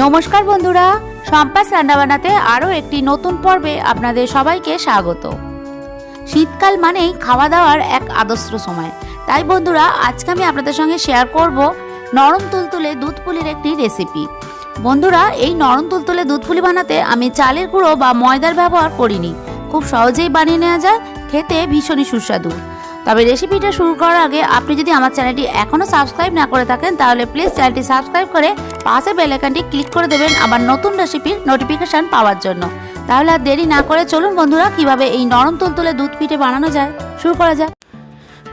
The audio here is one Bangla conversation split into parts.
নমস্কার বন্ধুরা সম্পাস রান্না বানাতে আরও একটি নতুন পর্বে আপনাদের সবাইকে স্বাগত। শীতকাল মানেই খাওয়া দাওয়ার এক আদর্শ সময়। তাই বন্ধুরা, আজকে আমি আপনাদের সঙ্গে শেয়ার করব নরম তুলতুলে দুধ পুলির একটি রেসিপি বন্ধুরা, এই নরম তুলতুলে দুধ পুলি বানাতে আমি চালের গুঁড়ো বা ময়দার ব্যবহার করিনি। খুব সহজেই বানিয়ে নেওয়া যায়, খেতে ভীষণই সুস্বাদু। তবে রেসিপিটা শুরু করার আগে আপনি যদি আমার চ্যানেলটি এখনও সাবস্ক্রাইব না করে থাকেন, তাহলে প্লিজ চ্যানেলটি সাবস্ক্রাইব করে পাশে বেল আইকনটি ক্লিক করে দেবেন আমার নতুন রেসিপির নোটিফিকেশান পাওয়ার জন্য। তাহলে আর দেরি না করে চলুন বন্ধুরা, কীভাবে এই নরম তুলতুলে দুধ পিঠে বানানো যায়, শুরু করা যাক।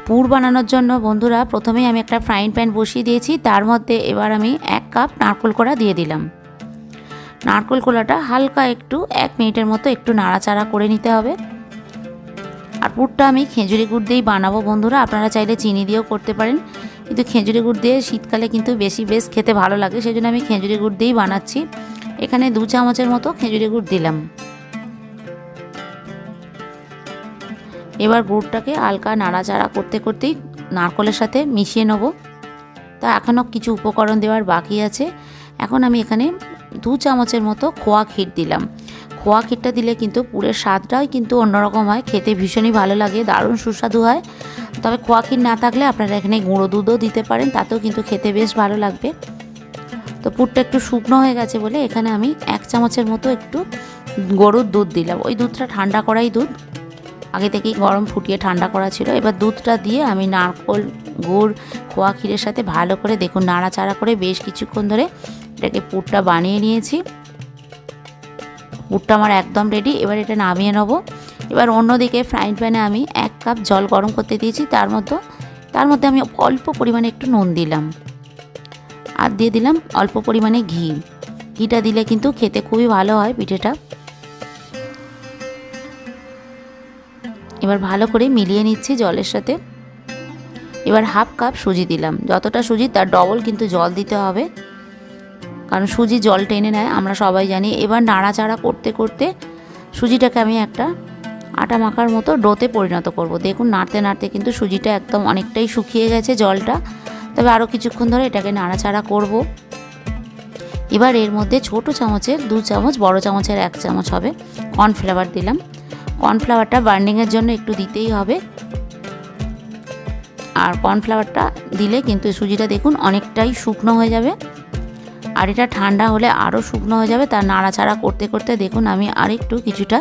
পুর বানানোর জন্য বন্ধুরা, প্রথমেই আমি একটা ফ্রাইং প্যান বসিয়ে দিয়েছি, তার মধ্যে এবার আমি এক কাপ নারকোল কোড়া দিয়ে দিলাম। নারকোল কোড়াটা হালকা একটু এক মিনিটের মতো একটু নাড়াচাড়া করে নিতে হবে। আর পুরটা আমি খেজুরি গুড় দিয়েই বানাবো বন্ধুরা। আপনারা চাইলে চিনি দিয়েও করতে পারেন। কিন্তু খেঁজুরি গুড় দিয়ে শীতকালে কিন্তু বেশি বেশ খেতে ভালো লাগে সেই জন্য আমি খেজুরি গুড় দিয়েই বানাচ্ছি। এখানে দু চামচের মতো খেঁজুরি গুড় দিলাম। এবার গুড়টাকে হালকা নাড়াচাড়া করতে করতেই নারকলের সাথে মিশিয়ে নেব। তা এখনও কিছু উপকরণ দেওয়ার বাকি আছে। এখন আমি এখানে দু চামচের মতো খোয়া ক্ষীর দিলাম। খোয়া ক্ষীরটা দিলে কিন্তু পুরের স্বাদটাই কিন্তু অন্যরকম হয়। খেতে ভীষণই ভালো লাগে, দারুণ সুস্বাদু হয়। তবে খোয়া ক্ষীর না থাকলে আপনারা এখানে গুঁড়ো দুধও দিতে পারেন, তাতেও কিন্তু খেতে বেশ ভালো লাগবে। তো পুরটা একটু শুকনো হয়ে গেছে বলে এখানে আমি এক চামচের মতো একটু গরুর দুধ দিলাম। ওই দুধটা ঠান্ডা করাই দুধ। আগে থেকেই গরম ফুটিয়ে ঠান্ডা করা ছিল। এবার দুধটা দিয়ে আমি নারকোল গুড়, খোয়া ক্ষীরের সাথে ভালো করে দেখুন, নাড়াচাড়া করে বেশ কিছুক্ষণ ধরে এটাকে পুরটা বানিয়ে নিয়েছি। পুরটা আমার একদম রেডি এবার এটা নামিয়ে নেব। এবার অন্যদিকে ফ্রাইং প্যানে আমি এক কাপ জল গরম করতে দিয়েছি, তার মতো তার মধ্যে আমি অল্প পরিমাণে একটু নুন দিলাম। আর দিয়ে দিলাম অল্প পরিমাণে ঘি। ঘিটা দিলে কিন্তু খেতে খুবই ভালো হয় পিঠেটা। এবার ভালো করে মিলিয়ে নিচ্ছি জলের সাথে। এবার হাফ কাপ সুজি দিলাম। যতটা সুজি তার ডবল কিন্তু জল দিতে হবে। কারণ সুজি জল টেনে নেয়, আমরা সবাই জানি। এবার নাড়াচাড়া করতে করতে সুজিটাকে আমি একটা আটা মাখার মতো ডোতে পরিণত করব। দেখুন, নাড়তে নাড়তে কিন্তু সুজিটা একদম অনেকটাই শুকিয়ে গেছে জলটা। তবে আরও কিছুক্ষণ ধরে এটাকে নাড়াচাড়া করব। এবার এর মধ্যে ছোট চামচের, দু চামচ, বড় চামচের এক চামচ হবে কর্নফ্লাওয়ার দিলাম। কর্নফ্লাওয়ারটা বার্নিংয়ের জন্য একটু দিতেই হবে। আর কর্নফ্লাওয়ারটা দিলে কিন্তু সুজিটা দেখুন অনেকটাই শুকনো হয়ে যাবে। আর এটা ঠান্ডা হলে আরও শুকনো হয়ে যাবে, তার নাড়াচাড়া করতে করতে দেখুন আমি আরেকটু কিছুটা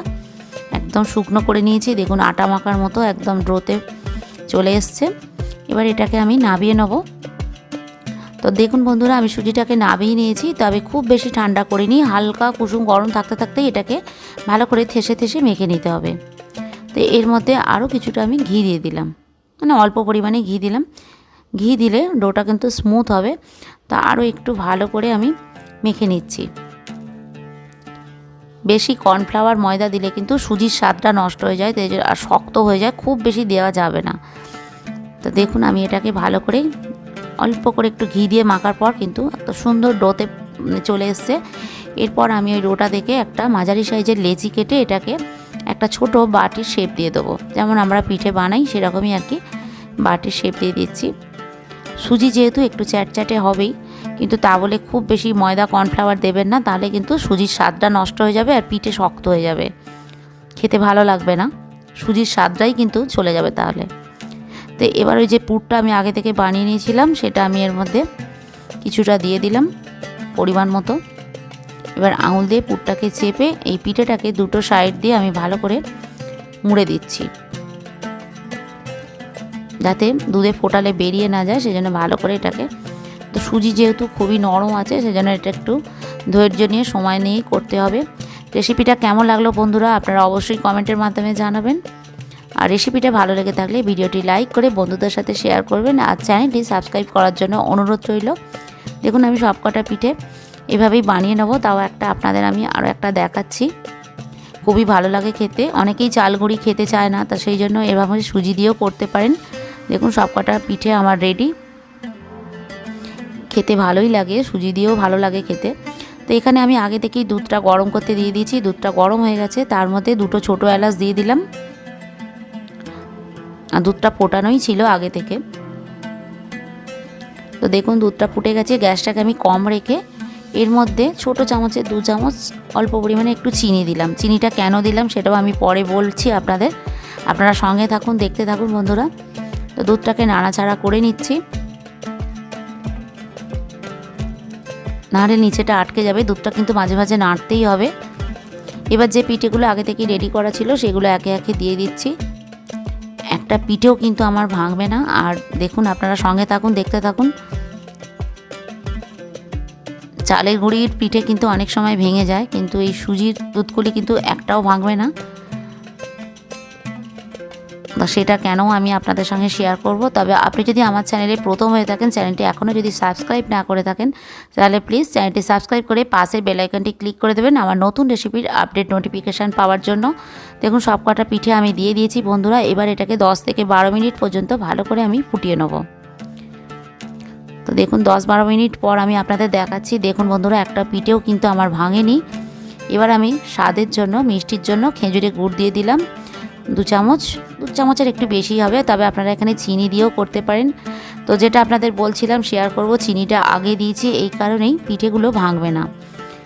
একদম শুকনো করে নিয়েছি। দেখুন আটা মাখার মতো একদম ড্রোতে চলে এসছে। এবার এটাকে আমি নাবিয়ে নেব। তো দেখুন বন্ধুরা, আমি সুজিটাকে নাবিয়ে নিয়েছি, তবে খুব বেশি ঠান্ডা করিনি, হালকা কুসুম গরম থাকতে থাকতেই এটাকে ভালো করে থেসে থেসে মেখে নিতে হবে। তো এর মধ্যে আরও কিছুটা আমি ঘি দিয়ে দিলাম। মানে অল্প পরিমাণে ঘি দিলাম। ঘি দিলে ডোটা কিন্তু স্মুথ হবে। তা আরও একটু ভালো করে আমি মেখে নিচ্ছি। বেশি কর্নফ্লাওয়ার ময়দা দিলে কিন্তু সুজির স্বাদটা নষ্ট হয়ে যায় আর শক্ত হয়ে যায়, খুব বেশি দেওয়া যাবে না। তো দেখুন আমি এটাকে ভালো করে অল্প করে একটু ঘি দিয়ে মাখার পর কিন্তু এত সুন্দর ডোতে চলে এসছে। এরপর আমি ওই ডোটা দেখে একটা মাঝারি সাইজের লেচি কেটে এটাকে একটা ছোট বাটির শেপ দিয়ে দেবো। যেমন আমরা পিঠে বানাই, সেরকমই আর কি বাটির শেপ দিয়ে দিচ্ছি। সুজি যেহেতু একটু চ্যাটচ্যাটে হবেই, কিন্তু তা বলে খুব বেশি ময়দা কর্নফ্লাওয়ার দেবেন না, তাহলে কিন্তু সুজির স্বাদটা নষ্ট হয়ে যাবে আর পিঠে শক্ত হয়ে যাবে। খেতে ভালো লাগবে না, সুজির স্বাদটাই কিন্তু চলে যাবে তাহলে। তো এবার ওই যে পুরটা আমি আগে থেকে বানিয়ে নিয়েছিলাম, সেটা আমি এর মধ্যে কিছুটা দিয়ে দিলাম পরিমাণ মতো। এবার আঙুল দিয়ে পুরটাকে চেপে এই পিঠেটাকে দুটো সাইড দিয়ে আমি ভালো করে মুড়ে দিচ্ছি। যাতে দুধে ফোটালে বেরিয়ে না যায়, সেজন্য ভালো করে এটাকে, তো সুজি যেহেতু খুবই নরম আছে, সেজন্য এটা একটু ধৈর্য নিয়ে, সময় নিয়েই করতে হবে। রেসিপিটা কেমন লাগল বন্ধুরা, আপনারা অবশ্যই কমেন্টের মাধ্যমে জানাবেন। আর রেসিপিটা ভালো লেগে থাকলে ভিডিওটি লাইক করে বন্ধুদের সাথে শেয়ার করবেন, আর চ্যানেলটি সাবস্ক্রাইব করার জন্য অনুরোধ রইল। দেখুন, আমি সবকটা পিঠে এভাবেই বানিয়ে নেব, তাও একটা আপনাদের আমি আরও একটা দেখাচ্ছি। খুবই ভালো লাগে খেতে, অনেকেই চাল গুঁড়ি খেতে চায় না, তা সেই জন্য এভাবে সুজি দিয়েও করতে পারেন। দেখুন সবকটা পিঠে আমার রেডি খেতে ভালোই লাগে, সুজি দিয়েও ভালো লাগে খেতে। তো এখানে আমি আগে থেকেই দুধটা গরম করতে দিয়ে দিয়েছি, দুধটা গরম হয়ে গেছে, তার মধ্যে দুটো ছোটো এলাচ দিয়ে দিলাম। আর দুধটা ফোটানোই ছিল আগে থেকে। তো দেখুন দুধটা ফুটে গেছে, গ্যাসটাকে আমি কম রেখে এর মধ্যে ছোট চামচে, দু চামচ অল্প পরিমাণে একটু চিনি দিলাম। চিনিটা কেন দিলাম সেটাও আমি পরে বলছি আপনাদের। আপনারা সঙ্গে থাকুন, দেখতে থাকুন বন্ধুরা। তো দুধটাকে নাড়াচাড়া করে নিচ্ছি। নাড়ে নিচেটা আটকে যাবে, দুধটা কিন্তু মাঝে মাঝে নাড়তেই হবে। এবার যে পিঠেগুলো আগে থেকে রেডি করা ছিল সেগুলো একে একে দিয়ে দিচ্ছি। একটা পিঠেও কিন্তু আমার ভাঙবে না, আর দেখুন আপনারা সঙ্গে থাকুন, দেখতে থাকুন। চালের গুঁড়ির পিঠে কিন্তু অনেক সময় ভেঙে যায়, কিন্তু এই সুজির দুধগুলি কিন্তু একটাও ভাঙবে না। সেটা কেন আমি আপনাদের সঙ্গে শেয়ার করব? তবে আপনি যদি আমার চ্যানেলে প্রথম হয়ে থাকেন চ্যানেলটি এখনও যদি সাবস্ক্রাইব না করে থাকেন, তাহলে প্লিজ চ্যানেলটি সাবস্ক্রাইব করে পাশের বেলাইকনটি ক্লিক করে দেবেন আমার নতুন রেসিপির আপডেট নোটিফিকেশান পাওয়ার জন্য। দেখুন সব কটা পিঠে আমি দিয়ে দিয়েছি বন্ধুরা, এবার এটাকে 10 থেকে বারো মিনিট পর্যন্ত ভালো করে আমি ফুটিয়ে নেব। তো দেখুন, দশ বারো মিনিট পর আমি আপনাদের দেখাচ্ছি। দেখুন বন্ধুরা, একটা পিঠেও কিন্তু আমার ভাঙেনি। এবার আমি স্বাদের জন্য, মিষ্টির জন্য খেজুরে গুড় দিয়ে দিলাম। দু চামচ, দু চামচের একটু বেশি হবে, তবে আপনারা এখানে চিনি দিয়েও করতে পারেন। তো যেটা আপনাদের বলছিলাম শেয়ার করব, চিনিটা আগে দিয়েছি, এই কারণেই পিঠেগুলো ভাঙবে না।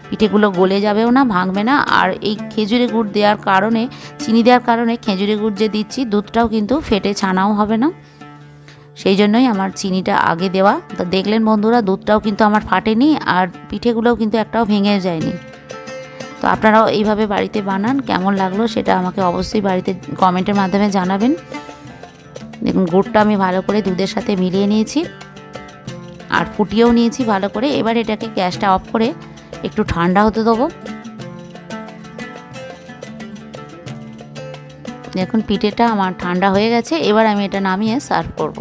পিঠেগুলো গলে যাবেও না, ভাঙবে না, আর এই খেজুরে গুড় দেওয়ার কারণে, চিনি দেওয়ার কারণে খেজুরে গুড় যে দিচ্ছি, দুধটাও কিন্তু ফেটে ছানাও হবে না। সেই জন্যই আমার চিনিটা আগে দেওয়া। তো দেখলেন বন্ধুরা, দুধটাও কিন্তু আমার ফাটেনি, আর পিঠেগুলোও কিন্তু একটাও ভেঙে যায়নি। তো আপনারাও এইভাবে বাড়িতে বানান, কেমন লাগল সেটা আমাকে অবশ্যই বাড়িতে কমেন্টের মাধ্যমে জানাবেন। দেখুন, গুড়টা আমি ভালো করে দুধের সাথে মিলিয়ে নিয়েছি, আর ফুটিয়েও নিয়েছি ভালো করে। এবার এটাকে গ্যাসটা অফ করে একটু ঠান্ডা হতে দেবো। দেখুন, পিঠেটা আমার ঠান্ডা হয়ে গেছে, এবার আমি এটা নামিয়ে সার্ভ করব।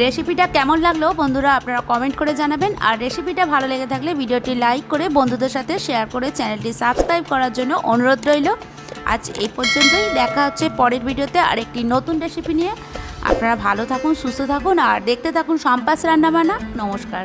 রেসিপিটা কেমন লাগল বন্ধুরা আপনারা কমেন্ট করে জানাবেন। আর রেসিপিটা ভালো লেগে থাকলে ভিডিওটি লাইক করে বন্ধুদের সাথে শেয়ার করে চ্যানেলটি সাবস্ক্রাইব করার জন্য অনুরোধ রইল। আজ এই পর্যন্তই, দেখা হচ্ছে পরের ভিডিওতে আর একটি নতুন রেসিপি নিয়ে। আপনারা ভালো থাকুন, সুস্থ থাকুন, আর দেখতে থাকুন সম্পাস রান্নাবান্না। নমস্কার।